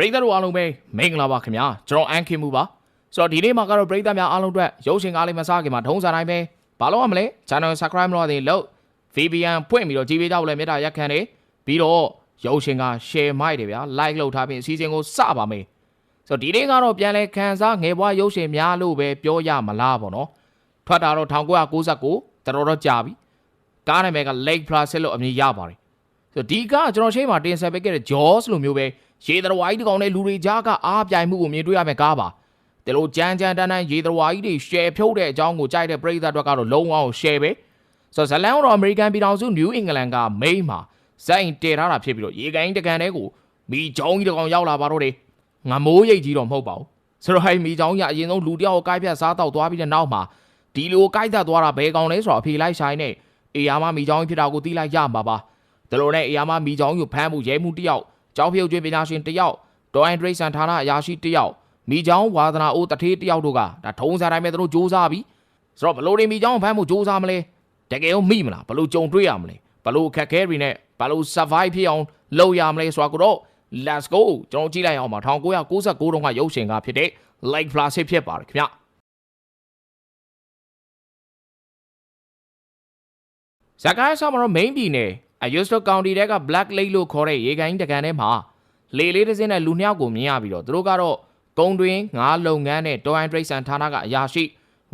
ရိသတ်တို့အားလုံးပဲမင်္ဂလာပါခင်ဗျာကျွန်တော်အန်ခင်မူပါဆိုတော့ဒီနေ့မှာကတော့ပရိသတ်များအားလုံးအတွက်ရုပ်ရှင်ကားလေးမစားခင်မှာထုံးစံတိုင်းပဲဘာလို့ရမလဲ channel subscribe လုပ်ရင်လို့ VPN ဖွင့်ပြီးတော့ကြည့်ပေးကြဖို့လည်းမေတ္တာရက်ခံတယ်ပြီးတော့ရုပ်ရှင်က share မိုက်တယ်ဗျာ like လုပ်ထားပြီးအစီအစဉ်ကိုစပါမယ်ဆိုတော့ဒီနေ့ကတော့ပြန်လဲခန်းစားငယ်ဘွားရုပ်ရှင်များလို့ပဲပြောရမလားပေါ့နော်ထွက်တာတော့1999တော်တော်ကြာပြီကားနာမည်က Lake Placid လို့အမည်ရပါတယ်ဆိုတော့ဒီကကျွန်တော်ရှေ့မှာတင်ဆက်ပေးခဲ့တဲ့ Jaws လိုမျိုးပဲ ရေသတဝါကြီးတကောင်နဲ့လူတွေကြားကအားပြိုင်မှုကိုမြင်တွေ့ရမယ်ကားပါဒီလိုကြမ်းကြမ်းတန်းတန်းရေသတဝါကြီးတွေ share ဖြုတ်တဲ့အကြောင်းကိုကြိုက်တဲ့ပရိသတ်တွေကတော့လုံးဝအောင် share ပဲဆိုတော့ဇလန်တော့ American ပြည်ထောင်စု New England က Maine မှာဇိုင်းတည်ထားတာဖြစ်ပြီးတော့ရေကိုင်းတကန်တဲ့ကိုမိချောင်းကြီးတကောင်ရောက်လာပါတော့တယ်ငမိုးရိတ်ကြီးတော့မဟုတ်ပါဘူးဆိုတော့ဟိုင်မိချောင်းကြီးအရင်ဆုံးလူတယောက်ကိုကိုက်ဖြတ်စားတော့သွားပြီးတဲ့နောက်မှာဒီလိုကိုက်သက်သွားတာဘယ်ကောင်လဲဆိုတော့အဖေလိုက်ဆိုင်နဲ့အေယာမမိချောင်းကြီးဖြစ်တာကိုသိလိုက်ရမှာပါဒါလိုနဲ့အေယာမမိချောင်းကြီးကိုဖမ်းဖို့ရဲမှုတယောက် ကြောက်ဖြုတ်ကျွေးပညာရှင်တယောက်ဒေါ်အန်ဒရိတ်ဆန်ဌာနအရာရှိတယောက်မိချောင်းဝါသနာအိုးတထေးတယောက်တို့ကဒါထုံးစားတိုင်းပဲသူတို့စူးစမ်းပြီးဆိုတော့ဘလို့တွေမိချောင်းကိုဖမ်းဖို့စူးစမ်းမလဲတကယ်လို့မိမလားဘလို့ကြုံတွေ့ရမလဲဘလို့အခက်ခဲတွေနဲ့ဘလို့ survive ဖြစ်အောင်လုပ်ရမလဲဆိုတာကိုတော့ let's go ကျွန်တော်ကြည့်လိုက်အောင်ပါ1996တုန်းကရုပ်ရှင်ကဖြစ်တဲ့ Lake Placid ဖြစ်ပါတယ်ခင်ဗျဇကားဆာမရော main ပြည်နယ် Ayusto County တဲက Black Lake လို့ခေါ်တဲ့ရေကိုင်းတကန်ထဲမှာလေလေးတစ်စင်းနဲ့လူနှစ်ယောက်ကိုမြင်ရပြီးတော့သူတို့ကတော့ကုန်းတွင်ငါးလုပ်ငန်းနဲ့တော်အန်ဒရိတ်ဆန်ဌာနကအရာရှိ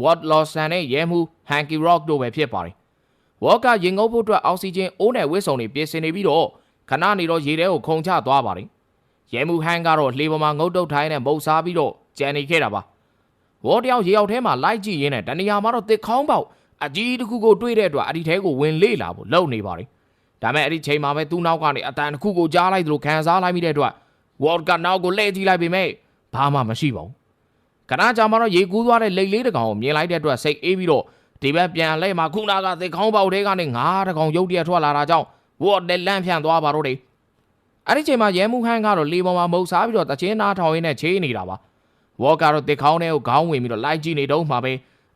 Ward Lawson နဲ့ရဲမှု Hanky Rock တို့ပဲဖြစ်ပါတယ်။ Ward ကရင်ငုပ်ဖို့အတွက်အောက်ဆီဂျင်အိုးနဲ့ဝစ်စုံတွေပြင်ဆင်နေပြီးတော့ခဏနေတော့ရေထဲကိုခုန်ချသွားပါတယ်။ရဲမှု Han ကတော့လှေပေါ်မှာငုတ်တုတ်ထိုင်းနဲ့မုတ်စားပြီးတော့ကြံနေခဲ့တာပါ။ Ward တယောက်ရေအောက်ထဲမှာလိုက်ကြည့်ရင်းနဲ့တဏှာမှာတော့တစ်ခေါင်းပေါက်အကြီးတစ်ခုကိုတွေးတဲ့အတွက်အဒီထဲကိုဝင်လေလာဖို့လုပ်နေပါတယ်။ ဒါမဲ့အဲ့ဒီချိန်မှာပဲသူ့နောက်ကနေအတန်တစ်ခုကိုကြားလိုက်သလိုခံစားလိုက်မိတဲ့အတွက် Ward ကနောက်ကိုလှည့်ကြည့်လိုက်ပေမဲ့ဘာမှမရှိပါဘူး။ခဏကြာမှတော့ရေကူးသွားတဲ့လိတ်လေးတစ်ကောင်ကိုမြင်လိုက်တဲ့အတွက်စိတ်အေးပြီးတော့ဒီဘက်ပြန်လဲမှာခုနကသစ်ခေါင်းပေါက်ထဲကနေငါးတစ်ကောင်ရုတ်တရက်ထွက်လာတာကြောင့် Ward လည်းလန့်ဖြန့်သွားပါတော့တယ်။အဲ့ဒီချိန်မှာရဲမှုဟန်းကတော့လေပေါ်မှာမုတ်စားပြီးတော့တချင်းနာထောင်ရင်းနဲ့ချေးနေတာပါ။ Ward ကတော့သစ်ခေါင်းထဲကိုခေါင်းဝင်ပြီးတော့လိုက်ကြည့်နေတော့မှပဲ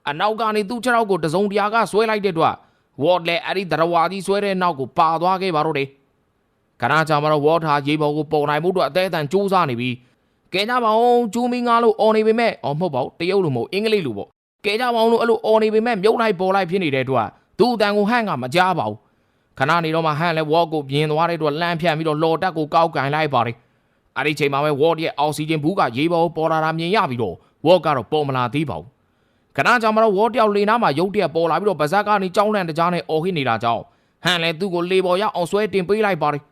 အနောက်ကနေသူ့ခြေထောက်ကိုတစုံတရာကဆွဲလိုက်တဲ့အတွက် Ward လည်းအဲ့ဒီဒရဝါကြီးဆွဲတဲ့နောက်ကိုပါသွားခဲ့ပါတော့တယ်။ခဏကြာမှတော့ Ward ဟာရေပေါ်ကိုပုံနိုင်မှုအတွက်အသေးအတန်စူးစမ်းနေပြီးကဲကြပါအောင်ကျူးမီငါလို့អော်နေပေမဲ့အော်မဟုတ်ပါဘူးတရုတ်လိုမဟုတ်အင်္ဂလိပ်လိုပေါ့ကဲကြပါအောင်လို့အဲ့လိုអော်နေပေမဲ့မြုပ်လိုက်ပေါ်လိုက်ဖြစ်နေတဲ့အတွက်သူ့အတန်ကိုဟန့်ကမကြားပါဘူးခဏနေတော့မှဟန့်လဲ Ward ကိုပြင်သွားတဲ့အတွက်လမ်းဖြန့်ပြီးတော့လော်တက်ကိုကောက်ကင်လိုက်ပါတယ်အဲ့ဒီချိန်မှာပဲ Ward ရဲ့အောက်ဆီဂျင်ဘူးကရေပေါ်ကိုပေါ်လာတာမြင်ရပြီးတော့ Ward ကတော့ပေါ်မလာသေးပါဘူး ခဏကြာမှတော့ Ward တယောက်လေနားမှာရုတ်တရက်ပေါ်လာပြီးတော့ဗဇက်ကနေကြောင်းလန့်တကြားနဲ့អော်ဟစ်နေတာကြောင့်ဟန်လဲသူ့ကိုလေပေါ်ရောက်အောင်ဆွဲတင်ပေးလိုက်ပါတယ်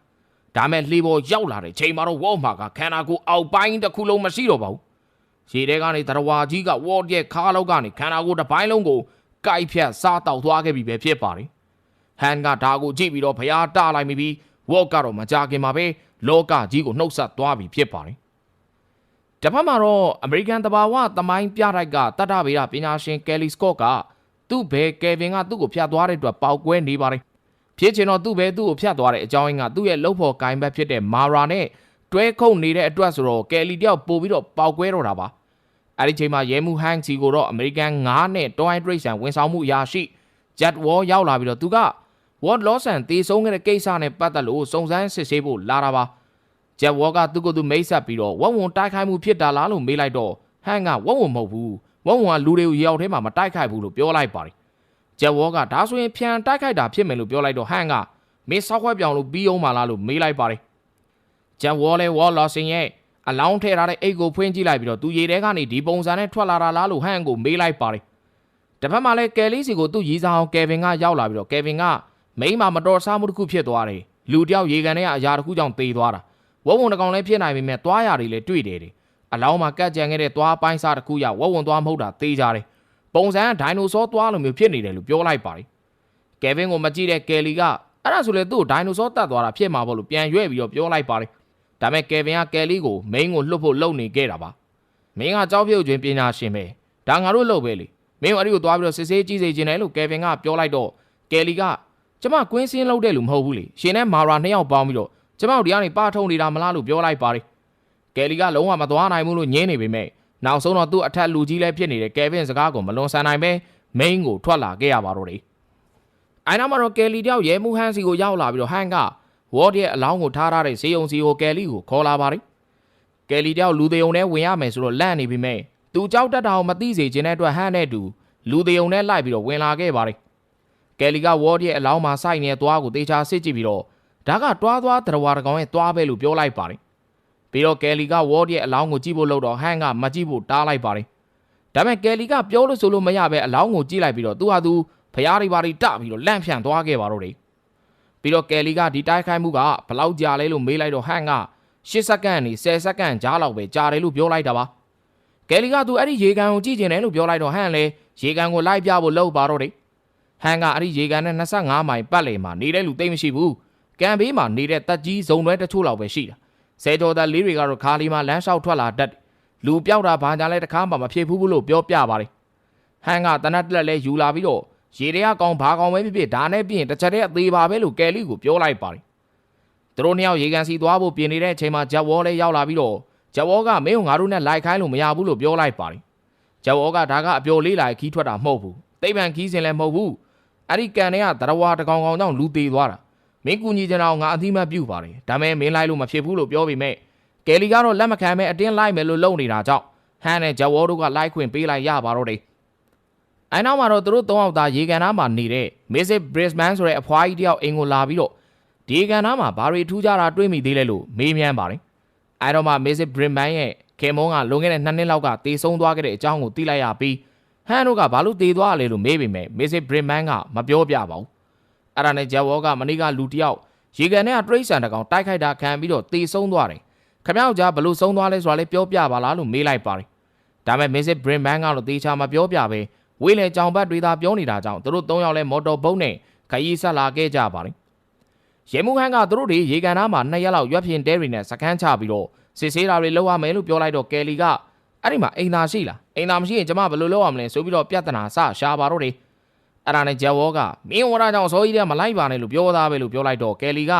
ဒါမဲ့လေပေါ်ရောက်လာတဲ့ချိန်မှာတော့ Ward မှာကခန္ဓာကိုယ်အောက်ပိုင်းတစ်ခုလုံးမရှိတော့ပါဘူးရေထဲကနေတရဝါကြီးက Ward ရဲ့ခါလောက်ကနေခန္ဓာကိုယ်တစ်ပိုင်းလုံးကိုကိုက်ဖြတ်စားတောက်သွားခဲ့ပြီပဲဖြစ်ပါတယ်ဟန်ကဒါကိုကြည့်ပြီးတော့ဖျားတလိုက်မိပြီး Ward ကတော့မကြခင်မှာပဲလောကကြီးကိုနှုတ်ဆက်သွားပြီဖြစ်ပါတယ် တစ်ဖက်မှာတော့ American တဘာဝသမိုင်းပြတိုက်ကတတ္တဗေဒပညာရှင် Kelly Scott ကသူ့ဘဲ Kevin ကသူ့ကိုဖျက်သွားတဲ့အတွက်ပေါက်ကွဲနေပါတယ်ဖြစ်ချင်တော့သူ့ဘဲသူ့ကိုဖျက်သွားတဲ့အကြောင်းရင်းကသူ့ရဲ့လှုပ်ဖို့ကိုင်းဘက်ဖြစ်တဲ့ Mara နဲ့တွဲခုတ်နေတဲ့အတွက်ဆိုတော့ Kelly တယောက်ပို့ပြီးတော့ပေါက်ကွဲတော့တာပါအဲ့ဒီချိန်မှာရဲမှု Hank စီကိုတော့ American 9နဲ့ Toy Trace ဝန်ဆောင်မှုအရာရှိ Jet War ရောက်လာပြီးတော့သူက Ward Lawson တေဆုံးခဲ့တဲ့ကိစ္စနဲ့ပတ်သက်လို့စုံစမ်းစစ်ဆေးဖို့လာတာပါ ဂျက်ဝေါကသူ့ကိုယ်သူမိတ်ဆက်ပြီးတော့ဝက်ဝွန်တိုက်ခိုက်မှုဖြစ်တာလားလို့မေးလိုက်တော့ဟန်ကဝက်ဝွန်မဟုတ်ဘူးဝက်ဝွန်ကလူတွေကိုရောက်ထဲမှာမတိုက်ခိုက်ဘူးလို့ပြောလိုက်ပါတယ်ဂျက်ဝေါကဒါဆိုရင်ဖြန်တိုက်ခိုက်တာဖြစ်မယ်လို့ပြောလိုက်တော့ဟန်ကမင်းဆောက်ခွဲပြောင်လို့ပြီးအောင်မလားလို့မေးလိုက်ပါတယ်ဂျက်ဝေါလဲဝေါလော်ဆင်ရဲ့အလောင်းထဲထားတဲ့အိတ်ကိုဖွင့်ကြည့်လိုက်ပြီးတော့သူရေထဲကနေဒီပုံစံနဲ့ထွက်လာတာလားလို့ဟန်ကိုမေးလိုက်ပါတယ်တစ်ဖက်မှာလဲကယ်လီစီကိုသူ့ရီစာအောင်ကယ်ဗင်ကရောက်လာပြီးတော့ကယ်ဗင်ကမိန်းမမတော်စားမှုတစ်ခုဖြစ်သွားတယ်လူတယောက်ရေကန်ထဲကအရာတစ်ခုကြောင့်တေသွားတာ ဝဝုံတကောင်လည်းဖြစ်နိုင်ပေမဲ့သွားရတွေလည်းတွေ့တယ်တယ်အလောင်းမှာကတ်ကြံခဲ့တဲ့သွားပိုင်းစားတစ်ခုရဝဝုံသွားမဟုတ်တာသေးကြတယ်ပုံစံကဒိုင်နိုဆောသွားလိုမျိုးဖြစ်နေတယ်လို့ပြောလိုက်ပါတယ်ကယ်ဗင်ကိုမကြည့်တဲ့ကယ်လီကအဲ့ဒါဆိုလေသူ့ဒိုင်နိုဆောတတ်သွားတာဖြစ်မှာပေါ့လို့ပြန်ရွဲ့ပြီးတော့ပြောလိုက်ပါတယ်ဒါမဲ့ကယ်ဗင်ကကယ်လီကိုမိန်းကိုလှုပ်ဖို့လုပ်နေခဲ့တာပါမင်းကကြောက်ပြုတ်ခြင်းပညာရှင်ပဲဒါငါတို့လုပ်ပဲလေမင်းတို့အဲ့ဒီကိုသွားပြီးတော့စစ်ဆေးကြည့်စေခြင်းတယ်လို့ကယ်ဗင်ကပြောလိုက်တော့ကယ်လီကကျမကွင်းစင်းလုပ်တဲ့လူမဟုတ်ဘူးလေရှင်နဲ့မာရာနှစ်ယောက်ပေါင်းပြီးတော့ ကျမတို့ဒီကနေပါထုံနေတာမလားလို့ပြောလိုက်ပါတယ်ကယ်လီကလုံးဝမသွားနိုင်ဘူးလို့ညင်းနေပေမဲ့နောက်ဆုံးတော့သူ့အထက်လူကြီးလည်းဖြစ်နေတဲ့ကယ်ဗင်စကားကိုမလွန်ဆန်နိုင်ပဲမိန်းကိုထွက်လာခဲ့ရပါတော့တယ်အိုင်နာမှာတော့ကယ်လီတယောက်ရဲမှုဟန်စီကိုရောက်လာပြီးတော့ဟန်ကဝေါ်ဒ်ရဲ့အလောင်းကိုထားထားတဲ့ဈေးုံစီကိုကယ်လီကိုခေါ်လာပါတယ်ကကယ်လီတယောက်လူသေးုံနဲ့ဝင်ရမယ်ဆိုတော့လန့်နေပြီမဲ့သူကြောက်တတ်တာကိုမသိစေခြင်းတဲ့အတွက်ဟန်နဲ့တူလူသေးုံနဲ့လိုက်ပြီးတော့ဝင်လာခဲ့ပါတယ်ကယ်လီကဝေါ်ရဲ့အလောင်းမှာစိုက်နေတဲ့သွားကိုတေချာစစ်ကြည့်ပြီးတော့ ဒါကတွားသွားတရဝါတကောင်ရဲ့သွားပဲလို့ပြောလိုက်ပါတယ်ပြီးတော့ကယ်လီကဝေါ်ရဲ့အလောင်းကိုကြည့်ဖို့လို့တော့ဟန်ကမကြည့်ဖို့တားလိုက်ပါတယ်ဒါပေမဲ့ကယ်လီကပြောလို့ဆိုလို့မရပဲအလောင်းကိုကြည့်လိုက်ပြီးတော့သူဟာသူဖျားတွေပါတွေတပြီးတော့လန့်ဖြန့်သွားခဲ့ပါတော့တယ်ပြီးတော့ကယ်လီကဒီတိုက်ခိုက်မှုကဘလောက်ကြာလဲလို့မေးလိုက်တော့ဟန်က10စက္ကန့်နေ10စက္ကန့်ကြားလောက်ပဲကြာတယ်လို့ပြောလိုက်တာပါကယ်လီကသူအဲ့ဒီရေကန်ကိုကြည့်ကျင်တယ်လို့ပြောလိုက်တော့ဟန်လည်းရေကန်ကိုလိုက်ပြဖို့လှုပ်ပါတော့တယ်ဟန်ကအဲ့ဒီရေကန်နဲ့25မိုင်ပတ်လည်မှာနေတဲ့လူသိမ့်မရှိဘူး ကံဘေးမှာနေတဲ့တက်ကြီးဇုံတွဲတချို့လောက်ပဲရှိတာဆယ်ကျော်သားလေးတွေကတော့ခါလီမှာလမ်းလျှောက်ထွက်လာတတ်တယ်လူပြောက်တာဘာကြလဲတခါမှမဖြစ်ဘူးဘူးလို့ပြောပြပါတယ်ဟန်ကတနတ်လက်လဲယူလာပြီးတော့ရေတွေကကောင်ဘာကောင်ပဲဖြစ်ဖြစ်ဒါနဲ့ပြင်တစ်ချက်တည်းအသေးပါပဲလို့ကယ်လီကိုပြောလိုက်ပါတယ်သူတို့နှစ်ယောက်ရေကန်စီသွားဖို့ပြင်နေတဲ့အချိန်မှာဂျက်ဝေါ်လည်းရောက်လာပြီးတော့ဂျက်ဝေါ်ကမင်းတို့ငါတို့နဲ့လိုက်ခိုင်းလို့မရဘူးလို့ပြောလိုက်ပါတယ်ဂျက်ဝေါ်ကဒါကအပျော်လေးလာခီးထွက်တာမဟုတ်ဘူးသိပ္ပံခီးစင်လည်းမဟုတ်ဘူးအဲ့ဒီကန်တွေကတရဝါတကောင်ကောင်ကြောင့်လူသေးသွားတာ မင်းကူညီကြအောင်ငါအသိမှတ်ပြုပါတယ်ဒါမဲ့မင်းလိုက်လို့မဖြစ်ဘူးလို့ပြောပြီးမဲ့ကယ်လီကတော့လက်မခံပဲအတင်းလိုက်မယ်လို့လုပ်နေတာကြောင့်ဟန်နဲ့ဂျက်ဝေါ်တို့ကလိုက်ခွင့်ပေးလိုက်ရပါတော့တယ်အဲနောက်မှာတော့သူတို့သုံးယောက်သားရေကန်သားမှာနေတဲ့ Mrs. Brisbane ဆိုတဲ့အဖွားကြီးတယောက်အိမ်ကိုလာပြီးတော့ဒီကန်သားမှာဘာတွေထူးခြားတာတွေးမိသေးလဲလို့မေးမြန်းပါတယ်အဲတော့မှ Mrs. Brisbane ရဲ့ခင်မုန်းကလွန်ခဲ့တဲ့နှစ်နှစ်လောက်ကတေဆုံးသွားခဲ့တဲ့အကြောင်းကိုသိလိုက်ရပြီးဟန်တို့ကဘာလို့တေသွားလဲလို့မေးပေမဲ့ Mrs. Brisbane ကမပြောပြပါဘူး အဲ့ဒါနဲ့ဂျက်ဝေါ်ကမနေ့ကလူတယောက်ရေကန်ထဲကတရိတ်ဆန်တကောင်တိုက်ခိုက်တာခံပြီးတော့တေဆုံးသွားတယ်ခမောက်ကြားဘလို့ဆုံးသွားလဲဆိုတာလည်းပြောပြပါလားလို့မေးလိုက်ပါတယ်ဒါပေမဲ့ Mrs. Brisbane ကတော့တေချာမပြောပြပဲဝေးလေကြောင်ဘတ်တွေသာပြောနေတာကြောင့်သူတို့၃ယောက်လဲမော်တော်ဘုတ်နဲ့ခရီးဆက်လာခဲ့ကြပါတယ်။ရဲမှုဟန်းကသူတို့တွေရေကန်သားမှာနှစ်ရက်လောက်ရွက်ဖြင်တဲတွေနဲ့စကန်းချပြီးတော့စစ်ဆေးတာတွေလုပ်ရမယ်လို့ပြောလိုက်တော့ကယ်လီကအဲ့ဒီမှာအိမ်သာရှိလားအိမ်သာမရှိရင်ကျမဘယ်လိုလုပ်ရမလဲဆိုပြီးတော့ပြဿနာစရှာပါတော့တယ်။ အဲ့ဒါနဲ့ဂျက်ဝေါကမင်းဝရကြောင့်စောကြီးတဲ့မလိုက်ပါနဲ့လို့ပြောသားပဲလို့ပြောလိုက်တော့ကယ်လီက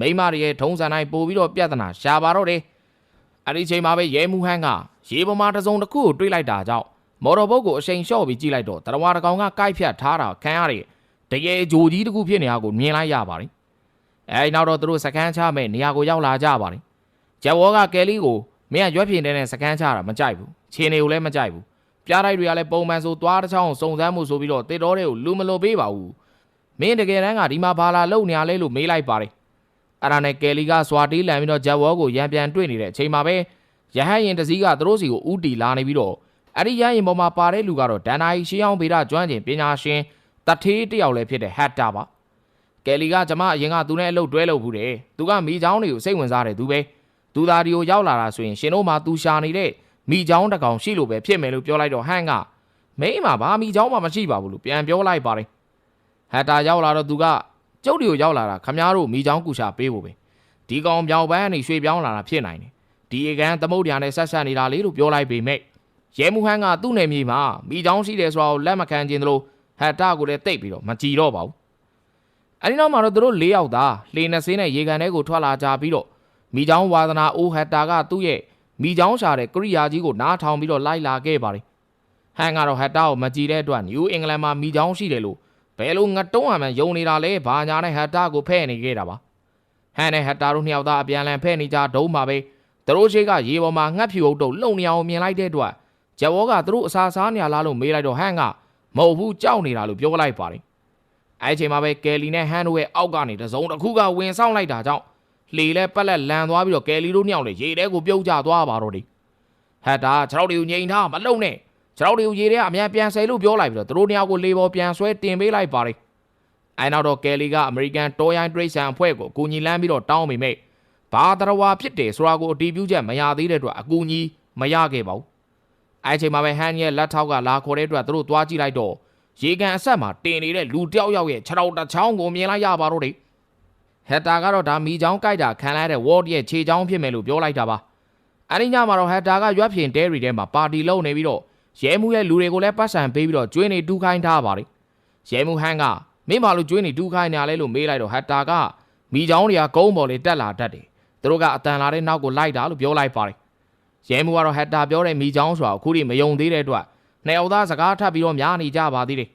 မိမတွေရဲ့ထုံးစံတိုင်းပို့ပြီးတော့ပြဿနာရှာပါတော့တယ်။အဲ့ဒီချိန်မှာပဲရဲမှုဟန်းကရေပေါ်မှာတစုံတစ်ခုကိုတွေးလိုက်တာကြောင့်မော်တော်ဘုတ်ကိုအချိန်လျှော့ပြီးကြည့်လိုက်တော့တရဝါတကောင်ကကိုက်ဖြတ်ထားတာခံရတဲ့တကယ်ဂျိုကြီးတစ်ခုဖြစ်နေတာကိုမြင်လိုက်ရပါတယ်။အဲဒီနောက်တော့သူတို့စကန်းချမဲ့နေရာကိုရောက်လာကြပါတယ်။ဂျက်ဝေါကကယ်လီကိုမင်းကရွက်ဖြင်တဲ့နဲ့စကန်းချတာမကြိုက်ဘူး။ခြေနေကိုလည်းမကြိုက်ဘူး။ ပြားတိုက်တွေကလည်းပုံမှန်ဆိုသွားတစ်ချောင်းစုံစမ်းမှုဆိုပြီးတော့တစ်တော်တွေကိုလူမလိုပေးပါဘူး။မင်းတကယ်တမ်းကဒီမှာဘာလာလုံနေရလဲလို့မေးလိုက်ပါတယ်။အဲ့ဒါနဲ့ကယ်လီကစွာတီးလန်ပြီးတော့ဂျက်ဝေါကိုရံပြန်တွေ့နေတဲ့အချိန်မှာပဲရဟတ်ရင်တစည်းကသူတို့စီကိုဥတီလာနေပြီးတော့အဲ့ဒီရရင်ပေါ်မှာပါတဲ့လူကတော့ဒန်နာယီရှေးအောင်ဗေဒကျွမ်းကျင်ပညာရှင်တထေးတယောက်လည်းဖြစ်တဲ့ဟတ်တာပါကယ်လီကကျမအရင်ကသူနဲ့အလုပ်တွဲလုပ်ဘူးတယ်သူကမိချောင်းတွေကိုစိတ်ဝင်စားတယ်သူပဲသူသားဒီကိုရောက်လာတာဆိုရင်ရှင်တို့မှသူရှာနေတဲ့ မိချောင်းတကောင်ရှိလို့ပဲဖြစ်မယ်လို့ပြောလိုက်တော့ဟန်ကမိမဘာမိချောင်းမှမရှိပါဘူးလို့ပြန်ပြောလိုက်ပါတယ်ဟတ်တာရောက်လာတော့သူကကျုပ်တွေကိုရောက်လာတာခမားတို့မိချောင်းကူရှာပေးဖို့ပဲဒီကောင်ပြောင်ပန်းကနေရွှေပြောင်းလာတာဖြစ်နိုင်တယ်ဒီအကန်သမုတ်တရားနဲ့ဆက်ဆက်နေတာလေလို့ပြောလိုက်ပေမဲ့ရဲမှုဟန်းကသူ့နယ်မြေမှာမိချောင်းရှိတယ်ဆိုတာကိုလက်မခံခြင်းသလိုဟတ်တာကိုလည်းတိတ်ပြီးတော့မကြည်တော့ပါဘူးအဲဒီနောက်မှာတော့သူတို့၄ယောက်သားလှေနဲ့စင်းနဲ့ရေကန်ထဲကိုထွက်လာကြပြီးတော့မိချောင်းဝါသနာအိုးဟတ်တာကသူ့ရဲ့ မိချောင်းရှာတဲ့ကရိယာကြီးကိုနားထောင်ပြီးတော့လိုက်လာခဲ့ပါတယ်ဟန်ကတော့ဟတ်တာကိုမကြည်တဲ့အတွက်နယူးအင်္ဂလန်မှာမိချောင်းရှိတယ်လို့ဘယ်လိုငတုံးအမှန်ယုံနေတာလဲဘာညာနဲ့ဟတ်တာကိုဖဲ့နေခဲ့တာပါဟန်နဲ့ဟတ်တာတို့နှစ်ယောက်သားအပြန်လန်ဖဲ့နေကြဒုံးမှာပဲသူတို့ရှိကရေပေါ်မှာငှက်ဖြူအုပ်တုပ်လုံနေအောင်မြင်လိုက်တဲ့အတွက်ဂျက်ဝေါကသူတို့အစာစားနေရလားလို့မေးလိုက်တော့ဟန်ကမဟုတ်ဘူးကြောက်နေတာလို့ပြောလိုက်ပါတယ်အဲအချိန်မှာပဲကယ်လီနဲ့ဟန်တို့ရဲ့အောက်ကနေတစုံတစ်ခုကဝင်ဆောင်လိုက်တာကြောင့် လှေလဲပက်လက်လန်သွားပြီးတော့ကယ်လီတို့နှစ်ယောက်လည်းရေထဲကိုပြုတ်ကျသွားပါတော့တယ်ဟတ်တာခြေထောက်တွေကိုငိန်ထားမလုံနဲ့ခြေထောက်တွေကိုရေထဲကအမြန်ပြန်ဆယ်လို့ပြောလိုက်ပြီးတော့သူတို့နှစ်ယောက်ကိုလေပေါ်ပြန်ဆွဲတင်ပေးလိုက်ပါတယ်အဲနောက်တော့ကယ်လီကအမေရိကန်တော်ရိုင်းဒရိတ်ဆန်အဖွဲ့ကိုအကူအညီလမ်းပြီးတော့တောင်းမိမိတ်ဘာတရဝါဖြစ်တယ်ဆိုတာကိုအတီးပြုချက်မရသေးတဲ့အတွက်အကူအညီမရခဲ့ပါဘူးအဲအချိန်မှာပဲဟန်ရဲ့လက်ထောက်ကလာခေါ်တဲ့အတွက်သူတို့သွားကြည့်လိုက်တော့ရေကန်အဆက်မှာတင်နေတဲ့လူတယောက်ယောက်ရဲ့ခြေထောက်တစ်ချောင်းကိုမြင်လိုက်ရပါတော့တယ် ဟက်တာကတော့ဒါမိချောင်းကြိုက်တာခံလိုက်တဲ့ဝေါ်ရဲ့ခြေချောင်းဖြစ်မယ်လို့ပြောလိုက်တာပါအဲဒီညမှာတော့ဟက်တာကရွက်ဖြင်တဲရီထဲမှာပါတီလုံးနေပြီးတော့ရဲမှုရဲ့လူတွေကိုလည်းပတ်စံပေးပြီးတော့ကျွေးနေတူးခိုင်းထားပါတယ်ရဲမှုဟန်ကမင်းဘာလို့ကျွေးနေတူးခိုင်းနေရလဲလို့မေးလိုက်တော့ဟက်တာကမိချောင်းတွေကကုန်းပေါ်လေးတက်လာတတ်တယ်သူတို့ကအတန်လာတဲ့နောက်ကိုလိုက်တာလို့ပြောလိုက်ပါတယ်ရဲမှုကတော့ဟက်တာပြောတဲ့မိချောင်းဆိုတာအခုထိမယုံသေးတဲ့အတွက်နှစ်ယောက်သားစကားထပ်ပြီးတော့များနေကြပါသေးတယ်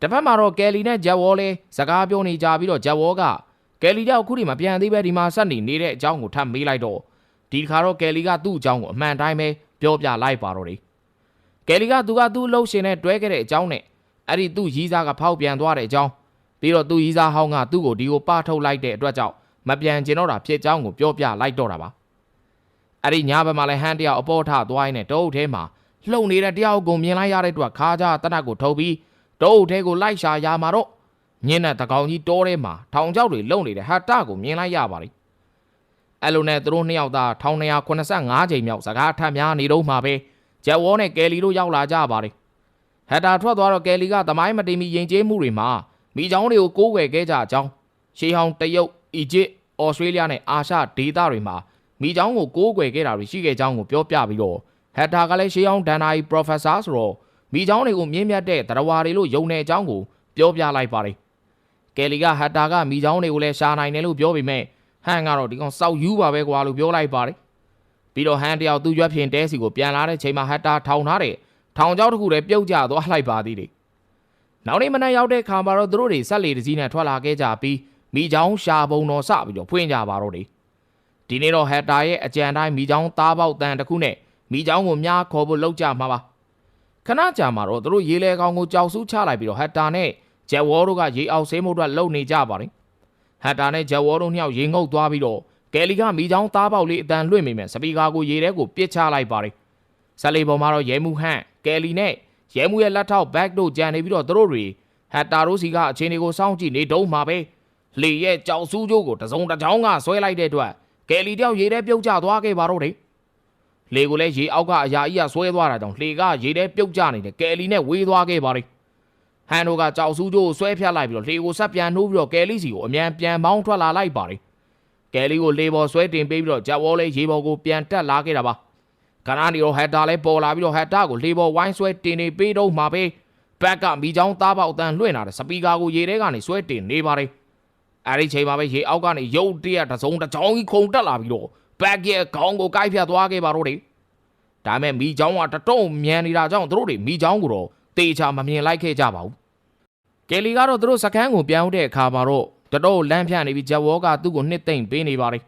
တစ်ဖက်မှာတော့ကယ်လီနဲ့ဂျက်ဝေါ်လေးစကားပြောနေကြပြီးတော့ဂျက်ဝေါ်က ကယ်လီကြောက်အခုထိမပြန်သေးပဲဒီမှာဆက်နေနေတဲ့အကြောင်းကိုထပ်မေးလိုက်တော့ဒီတစ်ခါတော့ကယ်လီကသူ့အကြောင်းကိုအမှန်တိုင်းပဲပြောပြလိုက်ပါတော့တယ်ကယ်လီကသူကသူ့လှုပ်ရှင်နဲ့တွဲခဲ့တဲ့အကြောင်းနဲ့အဲ့ဒီသူ့ရီးစားကဖောက်ပြန်သွားတဲ့အကြောင်းပြီးတော့သူ့ရီးစားဟောင်းကသူ့ကိုဒီကိုပထုတ်လိုက်တဲ့အတွက်ကြောင့်မပြန်ကျင်တော့တာဖြစ်ကြောင်းကိုပြောပြလိုက်တော့တာပါအဲ့ဒီညဘက်မှာလည်းဟန်တယောက်အပေါ်ထသွားရင်းနဲ့တုံးထဲမှာလှုပ်နေတဲ့တယောက်ကိုမြင်လိုက်ရတဲ့အတွက်ခါကြတနတ်ကိုထုတ်ပြီးတုံးထဲကိုလိုက်ရှာရမှာတော့ ညင်းတဲ့တကောင်ကြီးတောထဲမှာထောင်ချောက်တွေလုံနေတဲ့ဟာတကိုမြင်လိုက်ရပါလိမ့်အဲ့လိုနဲ့သူတို့နှစ်ယောက်သား1285ချိန်မြောက်စကားထပ်များနေတော့မှပဲဂျက်ဝေါနဲ့ကယ်လီတို့ရောက်လာကြပါတယ်ဟက်တာထွက်သွားတော့ကယ်လီကသမိုင်းမတင်မီရင်ကျေးမှုတွေမှာမိချောင်းတွေကိုကိုးကွယ်ခဲ့ကြအကြောင်းရှေးဟောင်းတရုတ်အီဂျစ်ဩစတြေးလျနဲ့အာရှဒေသတွေမှာမိချောင်းကိုကိုးကွယ်ခဲ့တာတွေရှိခဲ့ကြောင်းကိုပြောပြပြီးတော့ဟက်တာကလည်းရှေးဟောင်းဒန်နာယီပရိုဖက်ဆာဆိုတော့မိချောင်းတွေကိုမြင့်မြတ်တဲ့တရားဝါတွေလို့ယုံနေအကြောင်းကိုပြောပြလိုက်ပါတယ် ကယ်လီကဟက်တာကမိချောင်းတွေကိုလည်းရှာနိုင်တယ်လို့ပြောပေမဲ့ဟန်ကတော့ဒီကောင်စောက်ယူပါပဲကွာလို့ပြောလိုက်ပါတယ်ပြီးတော့ဟန်တယောက်သူ့ရွက်ဖြင်တဲစီကိုပြန်လာတဲ့ချိန်မှာဟက်တာထောင်ထားတဲ့ထောင်ချောက်တစ်ခုတည်းပြုတ်ကျသွားလိုက်ပါသေးတယ်နောက်နေ့မနက်ရောက်တဲ့ခါမှာတော့သူတို့တွေဆက်လေတစ်စီးနဲ့ထွက်လာခဲ့ကြပြီးမိချောင်းရှာပုံတော်စပြီးတော့ဖွင့်ကြပါတော့တယ်ဒီနေ့တော့ဟက်တာရဲ့အကြံတိုင်းမိချောင်းသားပေါက်တန်တစ်ခုနဲ့မိချောင်းကိုများခေါ်ဖို့လောက်ကြမှာပါခဏကြာမှာတော့သူတို့ရေလဲကောင်ကိုကြောက်ဆူးချလိုက်ပြီးတော့ဟက်တာနဲ့ ဂျက်ဝေါ်တို့ကရေအောက်ဆေးမှုအတွက်လုံနေကြပါတယ်ဟက်တာနဲ့ဂျက်ဝေါ်တို့နှစ်ယောက်ရေငုပ်သွားပြီးတော့ကယ်လီကမိချောင်းသားပေါက်လေးအတန်လွင့်မိမယ်စပီကာကိုရေထဲကိုပစ်ချလိုက်ပါတယ်ဆက်လေပေါ်မှာတော့ရဲမှုဟန့်ကယ်လီနဲ့ရဲမှုရဲ့လက်ထောက်ဘက်တို့ကြံနေပြီးတော့သူတို့တွေဟက်တာတို့စီကအချင်းတွေကိုစောင့်ကြည့်နေတုံးမှာပဲလေရဲ့ကြောက်ဆူးကျိုးကိုတစုံတစ်ချောင်းကဆွဲလိုက်တဲ့အတွက်ကယ်လီတယောက်ရေထဲပြုတ်ကျသွားခဲ့ပါတော့တယ်လေကိုလည်းရေအောက်ကအရာကြီးကဆွဲသွားတာကြောင့်လှေကရေထဲပြုတ်ကျနေတယ်ကယ်လီနဲ့ဝေးသွားခဲ့ပါတယ် ဟန်တို့ကကြောက်ဆူးကျိုးကိုဆွဲဖြတ်လိုက်ပြီးတော့လှေကိုဆက်ပြန်နှိုးပြီးတော့ကယ်လီစီကိုအမြန်ပြန်မောင်းထွက်လာလိုက်ပါတယ်ကယ်လီကိုလေပေါ်ဆွဲတင်ပေးပြီးတော့ဂျက်ဝေါ်လေးရေပေါ်ကိုပြန်တက်လာခဲ့တာပါခဏနေတော့ဟက်တာလည်းပေါ်လာပြီးတော့ဟက်တာကိုလေပေါ်ဝိုင်းဆွဲတင်နေပေးတော့မှာပဲဘက်ကမိချောင်းသားပေါက်တန်လွှင့်လာတဲ့စပီကာကိုရေထဲကနေဆွဲတင်နေပါတယ်အဲ့ဒီချိန်မှာပဲရေအောက်ကနေရုတ်တရက်တစ်စုံတစ်ချောင်းကြီးခုန်တက်လာပြီးတော့ဘက်ရဲ့ခေါင်းကိုကိုက်ဖြတ်သွားခဲ့ပါတော့တယ်ဒါမဲ့မိချောင်းကတတုံးမြန်နေတာကြောင့်သူတို့တွေမိချောင်းကိုတော့တေချာမမြင်လိုက်ခဲ့ကြပါဘူး ကယ်လီကတော့သူတို့စကန်းကိုပြောင်းတဲ့အခါမှာတော့တတော်လမ်းဖြန့်နေပြီးဂျက်ဝေါကသူ့ကိုနှစ်သိမ့်ပေးနေပါတယ်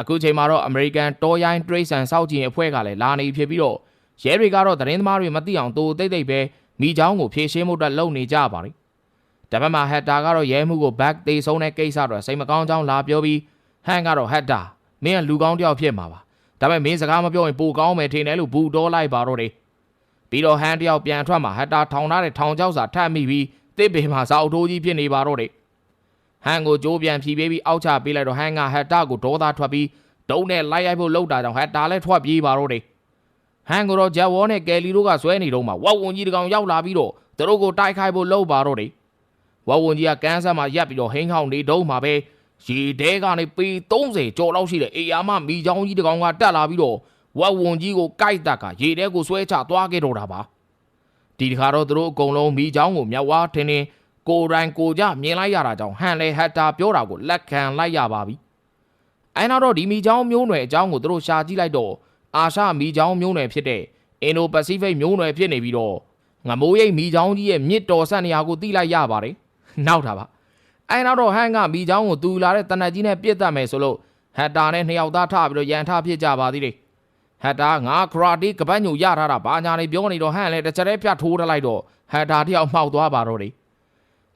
အခုချိန်မှာတော့ American တော်ရိုင်းတရိတ်ဆန်စောက်ကြည့်အဖွဲ့ကလည်းလာနေဖြစ်ပြီးတော့ရဲတွေကတော့သတင်းသမားတွေမသိအောင်တိုးတိတ်တိတ်ပဲမိချောင်းကိုဖြေရှင်းမှုအတွက်လုပ်နေကြပါတယ်။ဒါပေမဲ့ဟက်တာကတော့ရဲမှုကို back တေဆုံးတဲ့ကိစ္စတော့စိတ်မကောင်းကြောင်းလာပြောပြီးဟန်ကတော့ဟက်တာမင်းကလူကောင်းတယောက်ဖြစ်မှာပါ။ဒါပေမဲ့မင်းစကားမပြောရင်ပိုကောင်းမယ်ထင်တယ်လို့ဘူတော်လိုက်ပါတော့တယ်။ပြီးတော့ဟန်တယောက်ပြန်ထွက်မှာဟက်တာထောင်ထားတဲ့ထောင်ချောက်စာထပ်မိပြီး တစ်ပင်မှာစာအုပ်ထိုးကြီးဖြစ်နေပါတော့တယ်။ဟန်ကိုကြိုးပြန်ဖြီးပေးပြီးအောက်ချပေးလိုက်တော့ဟန်ကဟက်တာကိုဒေါသထွက်ပြီးဒုံနဲ့လိုက်ရိုက်ဖို့လှုပ်တာကြောင့်ဟက်တာလည်းထွက်ပြေးပါတော့တယ်ဟန်ကိုတော့ဂျက်ဝေါ်နဲ့ကယ်လီတို့ကဆွဲနေတော့မှဝက်ဝန်ကြီးတကောင်ရောက်လာပြီးတော့သူတို့ကိုတိုက်ခိုက်ဖို့လှုပ်ပါတော့တယ်ဝက်ဝန်ကြီးကကန်းဆက်မှာရက်ပြီးတော့ဟင်းဟောင်းနေတော့မှပဲရေတဲကနေပေ30ကျော်လောက်ရှိတဲ့အေယာမမီချောင်းကြီးတကောင်ကတက်လာပြီးတော့ဝက်ဝန်ကြီးကိုကိုက်တက်ကရေတဲကိုဆွဲချသွားခဲ့တော့တာပါ ဒီတခါတော့သူတို့အကုန်လုံးမီချောင်းကိုမြောက်ဝါထင်းထင်းကိုရိုင်းကိုကြမြင်လိုက်ရတာကြောင့်ဟန်လေဟက်တာပြောတာကိုလက်ခံလိုက်ရပါပြီအဲနောက်တော့ဒီမီချောင်းမျိုးနွယ်အကြောင်းကိုသူတို့ရှာကြည့်လိုက်တော့အာရှမီချောင်းမျိုးနွယ်ဖြစ်တဲ့အင်ဒိုပစိဖိတ်မျိုးနွယ်ဖြစ်နေပြီးတော့ငမိုးရိပ်မီချောင်းကြီးရဲ့မြစ်တော်ဆက်နေရာကိုတိလိုက်ရပါတယ်။နောက်တာပါ။အဲနောက်တော့ဟန်ကမီချောင်းကိုတူလာတဲ့တနက်ကြီးနဲ့ပြစ်တတ်မယ်ဆိုလို့ဟက်တာနဲ့နှစ်ယောက်သားထပြီးတော့ရန်ထဖြစ်ကြပါသေးတယ်။ ဟက်တာငါခရာတီကပတ်ညိုရထားတာဘာညာနေပြောနေတော့ဟန်လည်းတစ်ချက်တည်းဖြတ်ထိုးထလိုက်တော့ဟက်တာတယောက်မှောက်သွားပါတော့တယ်။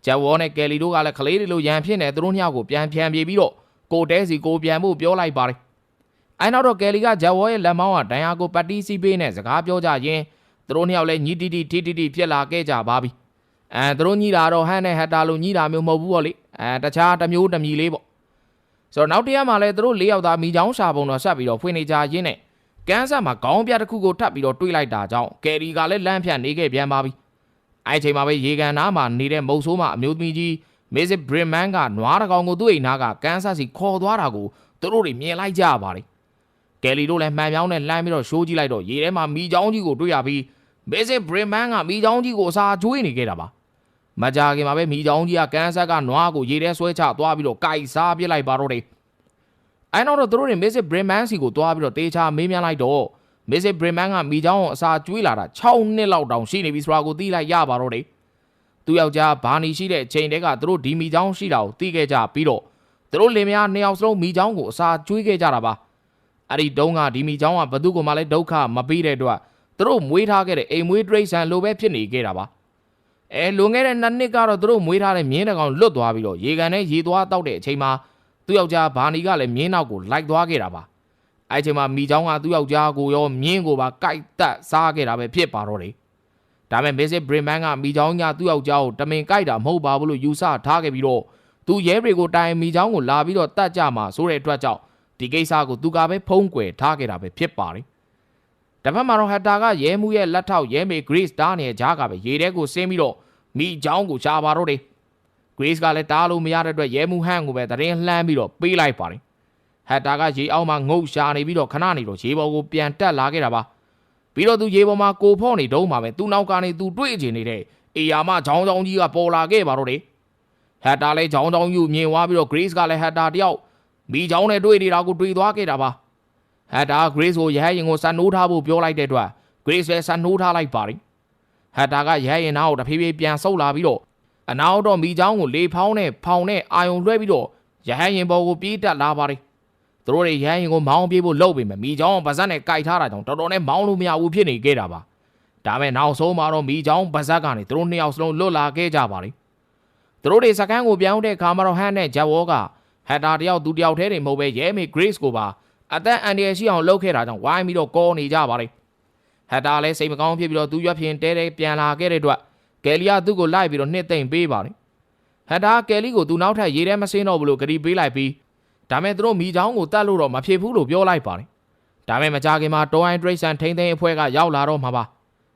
ဂျက်ဝေါ်နဲ့ကယ်လီတို့ကလည်းကလေးတွေလိုရန်ဖြစ်နေသူတို့နှစ်ယောက်ကိုပြန်ပြန်ပြေးပြီးတော့ကိုတဲစီကိုပြန်ဖို့ပြောလိုက်ပါတယ်အဲနောက်တော့ကယ်လီကဂျက်ဝေါ်ရဲ့လက်မောင်းကဒိုင်ယာကိုပတ်တီးစီပေးနဲ့စကားပြောကြရင်သူတို့နှစ်ယောက်လည်းညီတီတီတီတီတီဖြစ်လာခဲ့ကြပါပြီအဲသူတို့ညီတာတော့ဟန်နဲ့ဟက်တာလိုညီတာမျိုးမဟုတ်ဘူးပေါ့လေအဲတခြားတစ်မျိုးတစ်မြည်လေးပေါ့ဆိုတော့နောက်တရားမှာလည်းသူတို့၄ယောက်သားမိချောင်းရှာပုံတော့ဆက်ပြီးတော့ဖွင့်နေကြရင်းနဲ့ ကန်းဆက်မှာခေါင်းပြတစ်ခုကိုထပ်ပြီးတော့တွေးလိုက်တာကြောင့်ကယ်ရီကလည်းလမ်းဖြတ်နေခဲ့ပြန်ပါပြီအဲချိန်မှာပဲရေကန်နားမှာနေတဲ့မုတ်ဆိုးမအမျိုးသမီးကြီးမစ်စစ်ဘရစ်မန်ကနွားတကောင်ကိုသူ့အိမ်နာကကန်ဆတ်စီခေါ်သွားတာကိုသူတို့တွေမြင်လိုက်ကြပါတယ်ကယ်လီတို့လည်းမှန်ပြောင်းနဲ့လှမ်းပြီးတော့ရှိုးကြည့်လိုက်တော့ရေထဲမှာမိချောင်းကြီးကိုတွေ့ရပြီးမစ်စစ်ဘရစ်မန်ကမိချောင်းကြီးကိုအစာကျွေးနေခဲ့တာပါမကြခင်မှာပဲမိချောင်းကြီးကကန်ဆတ်ကနွားကိုရေထဲဆွဲချသွားပြီးတော့ကြိုက်စားပြစ်လိုက်ပါတော့တယ် အဲနောက်တော့သူတို့တွေမစ်စစ်ဘရစ်မန်စီကိုသွားပြီးတော့တေချာမေးမြန်းလိုက်တော့မစ်စစ်ဘရစ်မန်ကမိချောင်းကိုအစာကျွေးလာတာ6နှစ်လောက်တောင်ရှိနေပြီဆိုတာကိုသိလိုက်ရပါတော့တယ်သူယောက်ျားဘာနီရှိတဲ့အချိန်တည်းကသူတို့ဒီမီချောင်းရှိတာကိုသိခဲ့ကြပြီးတော့သူတို့လင်မယားနှစ်ယောက်စလုံးမီချောင်းကိုအစာကျွေးခဲ့ကြတာပါအဲ့ဒီတုန်းကဒီမိချောင်းကဘသူကမှလည်းဒုက္ခမပေးတဲ့အတွက်သူတို့မွေးထားခဲ့တဲ့အိမ်မွေးတရိတ်ဆန်လိုပဲဖြစ်နေခဲ့တာပါအဲလွန်ခဲ့တဲ့နှစ်နှစ်ကတော့သူတို့မွေးထားတဲ့မြင်းတကောင်လွတ်သွားပြီးတော့ရေကန်နဲ့ရေသွားတောက်တဲ့အချိန်မှာ သူ့ယောက်ျားဘာနီကလည်းမြင်းနောက်ကိုလိုက်သွားခဲ့တာပါအဲ့ဒီအချိန်မှာမိချောင်းကသူ့ယောက်ျားကိုရောမြင်းကိုပါကြိုက်တက်စားခဲ့တာပဲဖြစ်ပါတော့တယ်ဒါပေမဲ့ Basic Brainman ကမိချောင်းကသူ့ယောက်ျားကိုတမင်ကြိုက်တာမဟုတ်ပါဘူးလို့ယူဆထားခဲ့ပြီးတော့သူရဲတွေကိုတိုင်မိချောင်းကိုလာပြီးတော့တတ်ကြမှာဆိုတဲ့အတွက်ကြောင့်ဒီကိစ္စကိုသူကပဲဖုံးကွယ်ထားခဲ့တာပဲဖြစ်ပါတယ်။တစ်ဖက်မှာတော့ဟက်တာကရဲမှုရဲ့လက်ထောက်ရဲမေ Grace တားနေတဲ့ကြားကပဲရေထဲကိုဆင်းပြီးတော့မိချောင်းကိုရှာပါတော့တယ်။ Grace ကလည်းတားလို့မရတဲ့အတွက်ရဲမှုဟန်ကိုပဲတရင်လှမ်းပြီးတော့ပေးလိုက်ပါတယ်။ဟက်တာကရေအောက်မှာငုတ်ရှာနေပြီးတော့ခဏနေတော့ရေပေါ်ကိုပြန်တက်လာခဲ့တာပါ။ပြီးတော့သူရေပေါ်မှာကိုဖော့နေတုံးမှာပဲသူ့နောက်ကနေသူတွေ့ကျင်နေတဲ့အေယာမချောင်းချောင်းကြီးကပေါ်လာခဲ့ပါတော့တယ်။ဟက်တာလည်းချောင်းချောင်းယူမြင်သွားပြီးတော့ Grace ကလည်းဟက်တာတယောက်မိချောင်းနဲ့တွေ့နေတာကိုတွေ့သွားခဲ့တာပါဟက်တာ Grace ကိုရဟရင်ကိုဆန်နိုးထားဖို့ပြောလိုက်တဲ့အတွက် Grace လည်းဆန်နိုးထားလိုက်ပါတယ်ဟက်တာကရဟရင်နားကိုတဖြည်းဖြည်းပြန်ဆုပ်လာပြီးတော့ အနောက်တော့မိချောင်းကိုလေဖောင်းနဲ့ဖောင်းနဲ့အာယုံလွှဲပြီးတော့ရဟရင်ဘော်ကိုပြေးတက်လာပါတယ်သူတို့တွေရဟရင်ကိုမောင်းပြေးဖို့လုပ်ပေမဲ့မိချောင်းကပါဇက်နဲ့ကြိုက်ထားတာကြောင့်တော်တော်နဲ့မောင်းလို့မရဘူးဖြစ်နေခဲ့တာပါဒါမဲ့နောက်ဆုံးမှာတော့မိချောင်းပါဇက်ကနေသူတို့နှစ်ယောက်စလုံးလွတ်လာခဲ့ကြပါတယ်သူတို့တွေစကန်းကိုပြောင်းတဲ့ခါမှာတော့ဟန်နဲ့ဂျက်ဝေါ်ကဟက်တာတယောက်သူတယောက်တည်းတွေမဟုတ်ပဲရဲမေ Grace ကိုပါအသက်အန္တရာယ်ရှိအောင်လုပ်ခဲ့တာကြောင့်ဝိုင်းပြီးတော့ကောနေကြပါလေဟက်တာလည်းစိတ်မကောင်းဖြစ်ပြီးတော့သူရွက်ဖြင်တဲတဲပြန်လာခဲ့တဲ့အတွက် ကယ်လီယာသူ့ကိုလိုက်ပြီးတော့နှစ်သိမ့်ပေးပါလေဟက်တာကယ်လီကိုသူနောက်ထပ်ရေးထဲမစင်းတော့ဘူးလို့ဂရီပေးလိုက်ပြီးဒါမဲ့သူတို့မိချောင်းကိုတတ်လို့တော့မဖြစ်ဘူးလို့ပြောလိုက်ပါလေဒါမဲ့မကြခင်မှာတော်အိုင်းဒရိတ်ဆန်ထိန်းသိမ်းအဖွဲ့ကရောက်လာတော့မှာပါ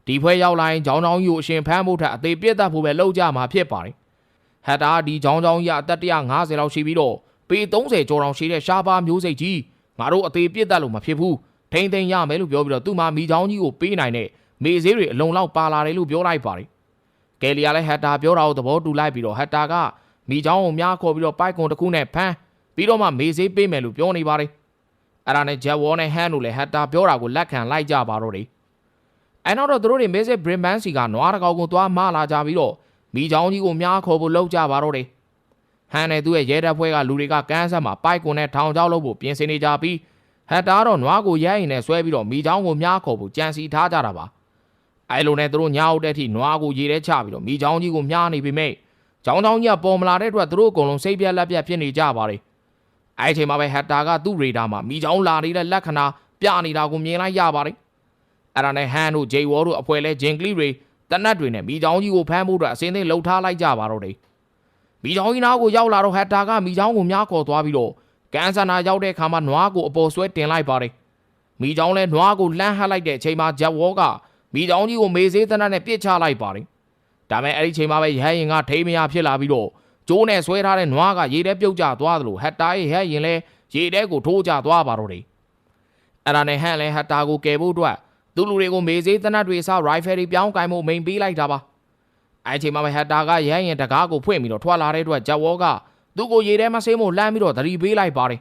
ဒီဖွဲ့ရောက်လာရင်ဂျောင်းချောင်းယူအရှင်ဖမ်းဖို့ထက်အသေးပြတ်တတ်ဖို့ပဲလောက်ကြမှာဖြစ်ပါတယ်ဟက်တာဒီဂျောင်းချောင်းရအသက်150လောက်ရှိပြီးတော့ပေ30ကျော်တောင်ရှိတဲ့ရှားပါမျိုးစိတ်ကြီးငါတို့အသေးပြစ်တတ်လို့မဖြစ်ဘူးထိမ့်သိမ်းရမယ်လို့ပြောပြီးတော့သူ့မှာမိချောင်းကြီးကိုပေးနိုင်တဲ့မေဈေးတွေအလုံးလောက်ပါလာတယ်လို့ပြောလိုက်ပါတယ် ကယ်လီယာလည်းဟက်တာပြောတာကိုသဘောတူလိုက်ပြီးတော့ဟက်တာကမိချောင်းကိုများခေါ်ပြီးတော့ပိုက်ကွန်တစ်ခုနဲ့ဖမ်းပြီးတော့မှမေဈေးပေးမယ်လို့ပြောနေပါတယ်အဲ့ဒါနဲ့ဂျက်ဝေါ်နဲ့ဟန်တို့လည်းဟက်တာပြောတာကိုလက်ခံလိုက်ကြပါတော့တယ်အဲ့နောက်တော့သူတို့တွေမေဈေးဘရင်မန်စီကနွားတကောင်ကိုသွားမလာကြပြီးတော့မိချောင်းကြီးကိုများခေါ်ဖို့လုပ်ကြပါတော့တယ်ဟန်နဲ့သူ့ရဲ့ရဲတပ်ဖွဲ့ကလူတွေကကန်းဆက်မှာပိုက်ကွန်နဲ့ထောင်ချောက်လို့ဖို့ပြင်ဆင်နေကြပြီးဟက်တာတော့နွားကိုရိုက်ရင်နဲ့ဆွဲပြီးတော့မိချောင်းကိုမြားခေါ်ဖို့ကြံစီထားကြတာပါ အဲလိုနဲ့သူတို့ညာအုပ်တဲ့အထိနွားကိုရေထဲချပြီးတော့မိချောင်းကြီးကိုမြားနေပြီမဲ့ချောင်းချောင်းကြီးကပေါ်မလာတဲ့အတွက်သူတို့အကုန်လုံးစိတ်ပြက်လက်ပြက်ဖြစ်နေကြပါတယ်အဲအချိန်မှာပဲဟက်တာကသူ့ရေဒါမှာမိချောင်းလာနေတဲ့လက္ခဏာပြနေတာကိုမြင်လိုက်ရပါတယ်အဲ့ဒါနဲ့ဟန်တို့ဂျေဝေါ်တို့အဖွဲလဲဂျင်ကလီတွေတနတ်တွေနဲ့မိချောင်းကြီးကိုဖမ်းဖို့အတွက်အစင်းသိလှုပ်ထားလိုက်ကြပါတော့တယ်မိချောင်းကြီးနားကိုရောက်လာတော့ဟက်တာကမိချောင်းကိုမြားခေါ်သွားပြီးတော့ကန်ဆာနာရောက်တဲ့အခါမှာနွားကိုအပေါ်ဆွဲတင်လိုက်ပါတယ်မိချောင်းလဲနွားကိုလှမ်းဟပ်လိုက်တဲ့အချိန်မှာဂျက်ဝေါက မိချောင်းကြီးကိုမေးစေးသနတ်နဲ့ပြစ်ချလိုက်ပါတယ်ဒါမဲ့အဲ့ဒီချိန်မှာပဲရဟရင်ကထိမရဖြစ်လာပြီးတော့ကျိုးနဲ့ဆွဲထားတဲ့နွားကရေထဲပြုတ်ကျသွားသလိုဟက်တာရဲ့ဟဲ့ရင်လဲရေထဲကိုထိုးကျသွားပါတော့တယ်အဲ့ဒါနဲ့ဟန်လဲဟက်တာကိုကယ်ဖို့အတွက်သူလူတွေကိုမေးစေးသနတ်တွေစရိုင်ဖယ်တွေပြောင်းကင်မှုမိန်ပေးလိုက်တာပါအဲ့ချိန်မှာပဲဟက်တာကရဟရင်တကားကိုဖွင့်ပြီးတော့ထွက်လာတဲ့အတွက်ဂျက်ဝေါကသူ့ကိုရေထဲမှာဆေးမို့လှမ်းပြီးတော့သတိပေးလိုက်ပါတယ်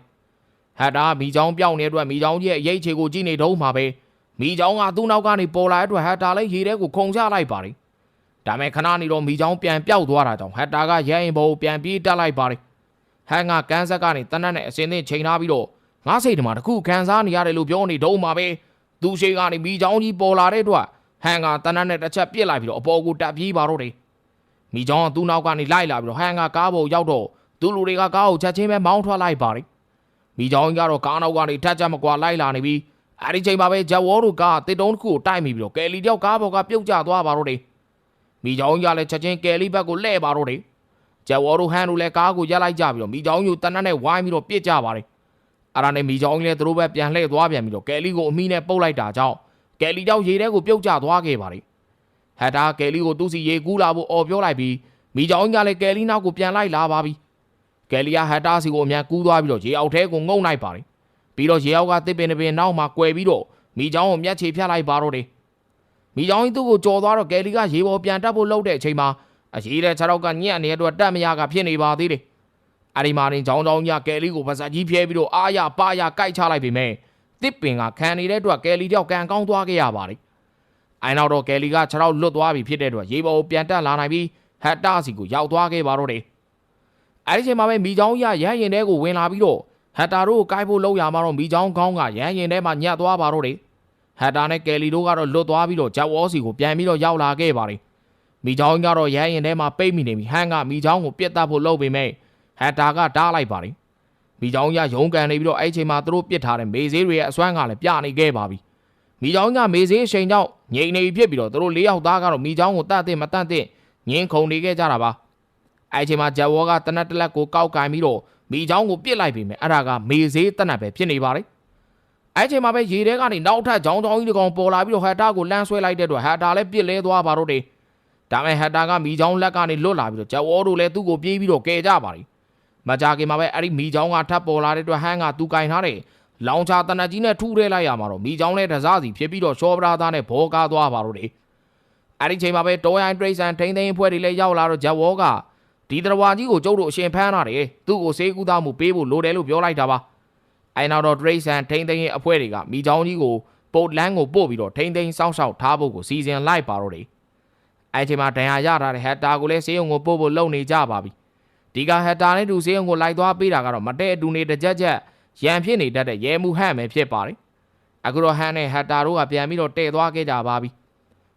ဟက်တာမိချောင်းပြောင်းနေတဲ့အတွက်မိချောင်းကြီးရဲ့အရေးချေကိုကြည့်နေတော့မှာပဲ မိချောင်းကသူ့နောက်ကနေပေါ်လာတဲ့အတွက်ဟက်တာလည်းရေထဲကိုခုန်ချလိုက်ပါတယ်ဒါမဲ့ခဏနေတော့မိချောင်းပြန်ပြောက်သွားတာကြောင့်ဟက်တာကရဲရင်ဘောကိုပြန်ပြေးတက်လိုက်ပါတယ်ဟန်ကကန်းဆက်ကနေတနတ်နဲ့အစင်းသင်းချိန်ထားပြီးတော့ငါးစိတ်တမှာတခုခံစားနေရတယ်လို့ပြောနေတော့မှာပဲသူရှိကနေမိချောင်းကြီးပေါ်လာတဲ့အတွက်ဟန်ကတနတ်နဲ့တစ်ချက်ပြစ်လိုက်ပြီးတော့အပေါ်ကိုတက်ပြေးပါတော့တယ်မိချောင်းကသူ့နောက်ကနေလိုက်လာပြီးတော့ဟန်ကကားပေါ်ရောက်တော့သူလူတွေကကားကိုချက်ချင်းပဲမောင်းထွက်လိုက်ပါတယ်မိချောင်းကြီးကတော့ကားနောက်ကနေထက်ချက်မကွာလိုက်လာနေပြီး အဲဒီချိန်မှာပဲဂျက်ဝေါ်တို့ကတစ်တုံးတစ်ခုကိုတိုက်မိပြီးတော့ကယ်လီတယောက်ကားပေါ်ကပြုတ်ကျသွားပါတော့တယ်မိချောင်းကြီးကလည်းချက်ချင်းကယ်လီဘက်ကိုလှည့်ပါတော့တယ်ဂျက်ဝေါ်တို့ဟန်တို့လည်းကားကိုရက်လိုက်ကြပြီးတော့မိချောင်းကြီးတနတ်နဲ့ဝိုင်းပြီးတော့ပြစ်ကြပါတယ်အဲ့ဒါနဲ့မိချောင်းကြီးလည်းသူတို့ဘက်ပြန်လှည့်သွားပြန်ပြီးတော့ကယ်လီကိုအမိနဲ့ပုတ်လိုက်တာကြောင့်ကယ်လီတယောက်ရေထဲကိုပြုတ်ကျသွားခဲ့ပါတယ်ဟက်တာကယ်လီကိုသူ့စီရေကူးလာဖို့អော်ပြောလိုက်ပြီးမိချောင်းကြီးကလည်းကယ်လီနောက်ကိုပြန်လိုက်လာပါပြီကယ်လီယာဟက်တာစီကိုအမြန်ကူးသွားပြီးတော့ရေအောက်ထဲကိုငုံလိုက်ပါတယ် ပြီးတော့ရေအောက်ကတစ်ပင်တစ်ပင်နောက်မှာကွယ်ပြီးတော့မိချောင်းကိုမျက်ခြေဖြတ်လိုက်ပါတော့တယ်မိချောင်းကြီးသူ့ကိုကြော်သွားတော့ကယ်လီကရေပေါ်ပြန်တက်ဖို့လှုပ်တဲ့အချိန်မှာအရေးတဲ့ခြေထောက်ကညံ့နေတဲ့အတွက်တက်မရကဖြစ်နေပါသေးတယ်အဒီမာရင်ချောင်းချောင်းကြီးကယ်လီကိုပါစကြီးဖျဲပြီးတော့အားရပါရကြိုက်ချလိုက်ပြီမဲ့တစ်ပင်ကခံနေတဲ့အတွက်ကယ်လီတယောက်ကန်ကောင်းသွားခဲ့ရပါတယ်အိုင်နောက်တော့ကယ်လီကခြေထောက်လွတ်သွားပြီဖြစ်တဲ့အတွက်ရေပေါ်ကိုပြန်တက်လာနိုင်ပြီးဟက်တာစီကိုရောက်သွားခဲ့ပါတော့တယ်အဲဒီချိန်မှာပဲမိချောင်းရရဟရင်တဲကိုဝင်လာပြီးတော့ ဟဟက်တာတို့ကိုကိုက်ဖို့လောက်ရမှာတော့မိချောင်းကောင်းကရန်ရင်ထဲမှာညက်သွားပါတော့တယ်ဟက်တာနဲ့ကယ်လီတို့ကတော့လွတ်သွားပြီးတော့ဂျက်ဝေါစီကိုပြန်ပြီးတော့ရောက်လာခဲ့ပါတယ်မိချောင်းကတော့ရန်ရင်ထဲမှာပိတ်မိနေပြီဟန်ကမိချောင်းကိုပြစ်တတ်ဖို့လုပ်ပေမဲ့ဟက်တာကတားလိုက်ပါတယ်မိချောင်းကရုံးကန်နေပြီးတော့အဲ့ချိန်မှာသူတို့ပစ်ထားတဲ့မေဆေးတွေရဲ့အစွမ်းကလည်းပြနေခဲ့ပါပြီမိချောင်းကမေဆေးအချိန်ကြောင့်ငြိမ်နေပြီဖြစ်ပြီးတော့သူတို့၄ယောက်သားကတော့မိချောင်းကိုတတ်တဲ့မတတ်တဲ့ငင်းခုန်နေခဲ့ကြတာပါအဲ့အချိန်မှာဂျက်ဝေါကတနက်တစ်လက်ကိုကောက်ကင်ပြီးတော့ မိချောင်းကိုပြစ်လိုက်ပြီမယ်အဲ့ဒါကမေဈေးတနက်ပဲဖြစ်နေပါလေအဲ့အချိန်မှာပဲရေထဲကနေနောက်ထပ်ဂျောင်းဂျောင်းကြီးတစ်ကောင်ပေါ်လာပြီးတော့ဟက်တာကိုလမ်းဆွဲလိုက်တဲ့အတွက်ဟက်တာလည်းပြစ်လဲသွားပါတော့တယ်ဒါမဲ့ဟက်တာကမိချောင်းလက်ကနေလွတ်လာပြီးတော့ဂျက်ဝေါတို့လည်းသူ့ကိုပြေးပြီးတော့ကယ်ကြပါလေမကြခင်မှာပဲအဲ့ဒီမိချောင်းကထပ်ပေါ်လာတဲ့အတွက်ဟန်ကသူကင်ထားတယ်လောင်ချာတနက်ကြီးနဲ့ထူးထဲလိုက်ရမှာတော့မိချောင်းလည်းတစားစီဖြစ်ပြီးတော့ရှောပရာသားနဲ့ဘောကားသွားပါတော့တယ်အဲ့ဒီချိန်မှာပဲတောရိုင်းတရိတ်ဆန်ထိန်းသိမ်းအဖွဲ့တွေလည်းရောက်လာတော့ဂျက်ဝေါက ဒီတရဝါကြီးကိုကျုပ်တို့အရှင်ဖမ်းထားတယ်သူ့ကိုစေးကူသားမှုပေးဖို့လိုတယ်လို့ပြောလိုက်တာပါအဲနောက်တော့ Trace and ထိန်းသိမ်းရေးအဖွဲ့တွေကမိချောင်းကြီးကိုပုတ်လန်းကိုပို့ပြီးတော့ထိန်းသိမ်းစောင့်ရှောက်ထားဖို့ကိုစီစဉ်လိုက်ပါတော့တယ်အဲချိန်မှာဒဏ်ရာရထားတဲ့ဟက်တာကိုလည်းစေးုံကိုပို့ဖို့လုပ်နေကြပါပြီဒီကဟက်တာနဲ့တူစေးုံကိုလိုက်သွားပေးတာကတော့မတဲ့အတူနေတစ်ကြက်ကြက်ရန်ဖြစ်နေတတ်တဲ့ရဲမှုဟန့်ပဲဖြစ်ပါတယ်အခုတော့ဟန်နဲ့ဟက်တာတို့ကပြန်ပြီးတော့တဲ့သွားခဲ့ကြပါပြီ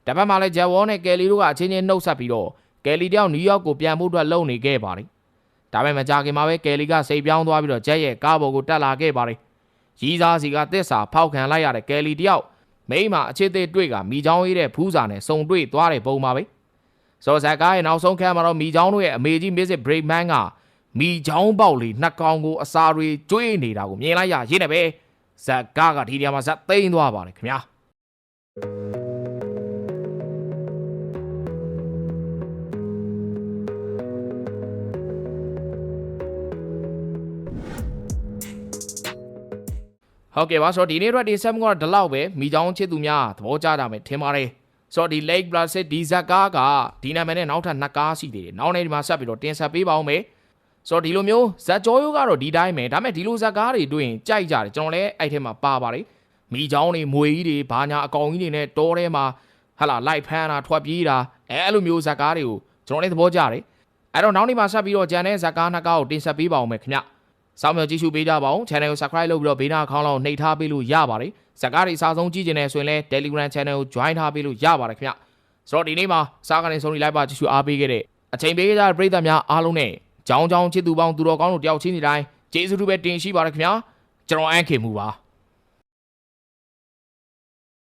တပတ်မှလည်းဂျက်ဝေါနဲ့ကယ်လီတို့ကအချင်းချင်းနှုတ်ဆက်ပြီးတော့ ကယ်လီတယောက်နယူးယောက်ကိုပြန်ဖို့အတွက်လုပ်နေခဲ့ပါတယ်။ဒါပေမဲ့မကြာခင်မှာပဲကယ်လီကစိတ်ပြောင်းသွားပြီးတော့ဂျက်ရဲ့ကားပေါ်ကိုတက်လာခဲ့ပါတယ်။ရီးစားစီကတစ်စာဖောက်ခံလိုက်ရတဲ့ကယ်လီတယောက်မိန်းမအခြေသေးတွေ့ကမိချောင်းရေးတဲ့ဖူးစာနဲ့စုံတွေ့သွားတဲ့ပုံပါပဲ။စော်ဇက်ကားရဲ့နောက်ဆုံးခန်းမှာတော့မိချောင်းတို့ရဲ့အမေကြီး Mrs. Breakman ကမိချောင်းပေါက်လေးနှစ်ကောင်ကိုအစာတွေကျွေးနေတာကိုမြင်လိုက်ရရင်းနဲ့ပဲဇက်ကားကဒီနေရာမှာဇက်သိမ်းသွားပါတယ်ခင်ဗျာ။ ဟုတ်ကဲ့ပါဆိုတော့ဒီနေ့အတွက်ဒီဆက်မှုကတော့ဒီလောက်ပဲမိချောင်းချစ်သူများသဘောကျကြမယ်ထင်ပါတယ်ဆိုတော့ဒီ Lake Placid ဒီဇက်ကားကဒီနာမည်နဲ့နောက်ထပ်နှစ်ကားရှိသေးတယ်နောက်နေ့ဒီမှာဆက်ပြီးတော့တင်ဆက်ပေးပါအောင်မယ်ဆိုတော့ဒီလိုမျိုးဇက်ကြောရိုးကတော့ဒီတိုင်းပဲဒါပေမဲ့ဒီလိုဇက်ကားတွေတွေ့ရင်ကြိုက်ကြတယ်ကျွန်တော်လည်းအဲ့ထဲမှာပါပါတယ်မိချောင်းတွေမွေကြီးတွေဘာညာအကောင်ကြီးတွေနဲ့တောထဲမှာဟလာလိုက်ဖမ်းတာထွက်ပြေးတာအဲအဲ့လိုမျိုးဇက်ကားတွေကိုကျွန်တော်လည်းသဘောကျတယ်အဲ့တော့နောက်နေ့မှာဆက်ပြီးတော့ဂျန်တဲ့ဇက်ကားနှစ်ကားကိုတင်ဆက်ပေးပါအောင်မယ်ခင်ဗျ စောင့်မျှော်ကြည့်ရှုပေးကြပါဦး channel ကို subscribe လုပ်ပြီးတော့ဘေးနားခေါင်းလောက်နှိပ်ထားပေးလို့ရပါတယ်ဇက်ကားတွေအစားဆုံးကြည့်ကျင်နေဆိုရင်လည်း Telegram channel ကို join ထားပေးလို့ရပါတယ်ခင်ဗျဆိုတော့ဒီနေ့မှာစားကနေဆုံးနေလိုက်ပါကြည့်ရှုအားပေးခဲ့တဲ့အချိန်ပေးကြတဲ့ပရိသတ်များအားလုံးနဲ့ကြောင်းကြောင်းချစ်သူပေါင်းသူတော်ကောင်းတို့တယောက်ချင်းစီတိုင်းကျေးဇူးတူပဲတင်ရှိပါတယ်ခင်ဗျကျွန်တော်အန်ခေမှုပါ